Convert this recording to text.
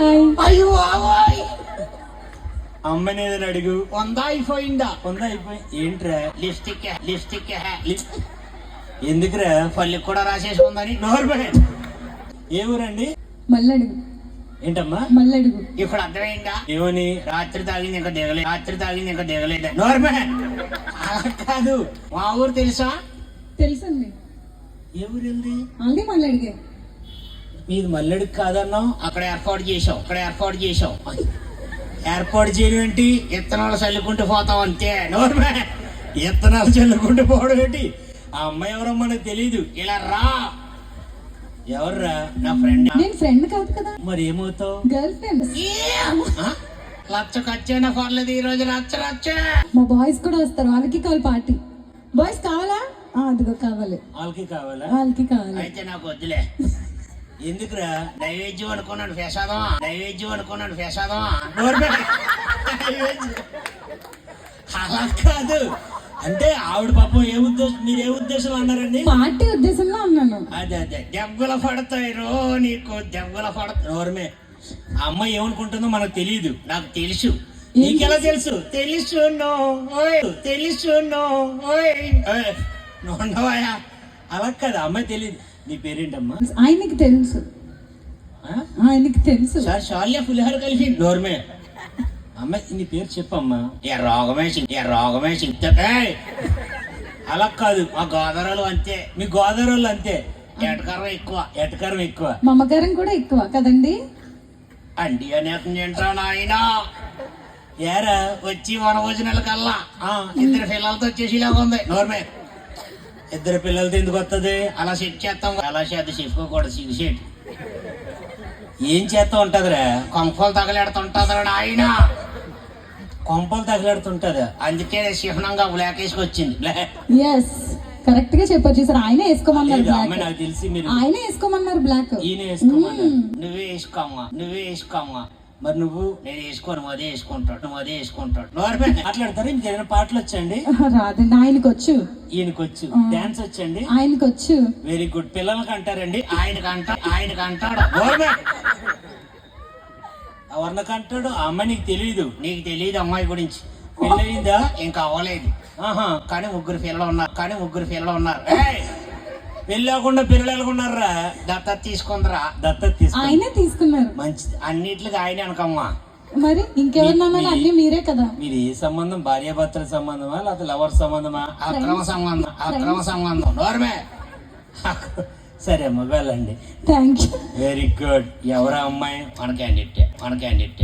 అయ్యో బాబోయ్ అమ్మని ఏదైనా అడుగు. వందా అయిపోయిందా? ఉందా అయిపోయి ఏంట్రా? లిప్స్టిక్ లిప్స్టిక్ లి- ఎందుకురా? పల్లికి కూడా రాసేసుకుందని నోర్మే ఏ ఊరండి? మళ్ళీ అడుగు ఏంటమ్మా? మళ్ళీ అడుగు ఇప్పుడు అర్థమైందా? ఏమని? రాత్రి తాగింది ఇంకా దిగలేదు రాత్రి తాగింది ఇంకా దిగలేదు. నోర్మే అలా కాదు. మా ఊరు తెలుసా? తెలుసండి. ఏ ఆల్రెడీ మళ్ళీ అడిగా మీది మల్లెడికి కాదన్నావు అక్కడ ఏర్పాటు చేసాం అక్కడ ఏర్పాటు చేసాం ఏర్పాటు చేయడం ఏంటి? ఇత్తనాలు చల్లుకుంటూ పోతాం అంతే. నోర్మే ఎత్తనాలు చల్లుకుంటూ పోవడం ఏంటి? ఆ అమ్మాయి ఎవరో మనకు తెలీదు. ఇలా రా. ఎవర్రా? నా ఫ్రెండ్ నేను ఫ్రెండ్ కాదు కదా. మరి ఏమవుతావు? గర్ల్ ఫ్రెండ్ లచ్చ ఖర్చైనా పర్లేదు ఈ రోజు రచ్చ రచ్చ మా బాయ్స్ కూడా వస్తారు. వాళ్ళకి కావాలి పార్టీ బాయ్స్ కావాలా? అదిగో కావాలి. వాళ్ళకి కావాలా? వాళ్ళకి కావాలి. అయితే నాకు వద్దులే. ఎందుకురా? నైవేద్యం అనుకున్నాడు ప్రసాదమా నైవేద్యం అనుకున్నాడు ప్రసాదమా నోర్మే అలా కాదు. అంటే ఆవిడ పాపం ఏ ఉద్దేశం మీరు ఏ ఉద్దేశం అన్నారండి? పార్టీ ఉద్దేశంలో అన్నాను. అదే అదే. దెబ్బలు పడతాయి రో నీకు దెబ్బలు పడతాయి నోర్మే. ఆ అమ్మాయి ఏమనుకుంటుందో మనకు తెలియదు. నాకు తెలుసు. నీకెలా తెలుసు తెలుసు? నో ఓయ్ తెలుసు నో ఓయ్ ఉండవాయా అలా కాదు అమ్మాయి తెలియదు నీ పేరేంటమ్మా? ఆయనకి తెలుసు. ఆ? ఆయనకి తెలుసు. సార్ షాల్య పులిహోర కలిపి నోర్మే. అమ్మాయి నీ పేరు చెప్పమ్మా. ఏ రోగమే ఏ రోగమే చెప్తా! అలా కాదు మా గోదావరిలో అంతే. మీ గోదావరి వాళ్ళు అంతే. ఎటకరం ఎక్కువ. ఎటకారం ఎక్కువ. మా అమ్మగారం కూడా ఎక్కువ కదండి? అండి అనేకం తింటా నాయనా. ఏరా? వచ్చి మన భోజనాల కల్లా ఆ, ఇద్దరు పిల్లలతో వచ్చేసి ఇలాగ ఉంది. నోర్మే. ఇద్దరు పిల్లలతో ఎందుకు వస్తుంది అలా సెట్ చేస్తాం అలా చేత చెప్పుకోకూడదు సిగ్గు సెట్ ఏం చేస్తా ఉంటదిరా? కొంపలు తగలెడుతుంటారు ఆయన కొంపలు తగిలాడుతుంటదా. అందుకే చిహ్నంగా బ్లాక్ వేసుకొచ్చింది. కరెక్ట్గా చెప్పొచ్చు సార్ ఆయన వేసుకోమన్నారు నాకు తెలిసి మీరు ఆయన వేసుకోమన్నారు బ్లాక్ ఈయన వేసుకోమన్నారు. నువ్వే వేసుకోమ్మా నువ్వే వేసుకోమ్మా. మరి నువ్వు నేను వేసుకోను అదే వేసుకుంటాడు నువ్వు అదే వేసుకుంటాడు నోర్మే మాట్లాడతారా ఇంకేదైనా పాటలు వచ్చండి రాదండి ఆయనకు వచ్చు ఈయనకి వచ్చు డాన్స్ వచ్చండి? ఆయనకు వచ్చు వెరీ గుడ్. పిల్లలకి అంటారండి ఆయనకు అంట ఆయనకు అంటాడు ఎవరినకి అంటాడు ఆ అమ్మాయి నీకు తెలియదు నీకు తెలియదు అమ్మాయి గురించి. పెళ్ళయిందా? ఇంకా అవ్వలేదు. ఆహా. కానీ ముగ్గురు పిల్లలు ఉన్నారు. కానీ ముగ్గురు పిల్లలు ఉన్నారు. ఏయ్! పెళ్ళి లేకుండా పిల్లలు ఎలాగున్నారా దత్తత తీసుకుందరా. దత్తత తీసుకో ఆయనే తీసుకున్నారు. మంచిది అన్నిట్లకి ఆయన అనకమ్మా. మరి ఇంకెవరినన్నా అన్ని మీరే కదా. మీరు ఏ సంబంధం? భార్యాభర్తల సంబంధమా? లేకపోతే లవర్ సంబంధమా? అక్రమ సంబంధం అక్రమ సంబంధం. నోర్మే. సరే అమ్మ వెళ్ళండి థ్యాంక్ యూ వెరీ గుడ్ ఎవరా అమ్మాయి? మన క్యాండిడేట్ మన క్యాండిడేట్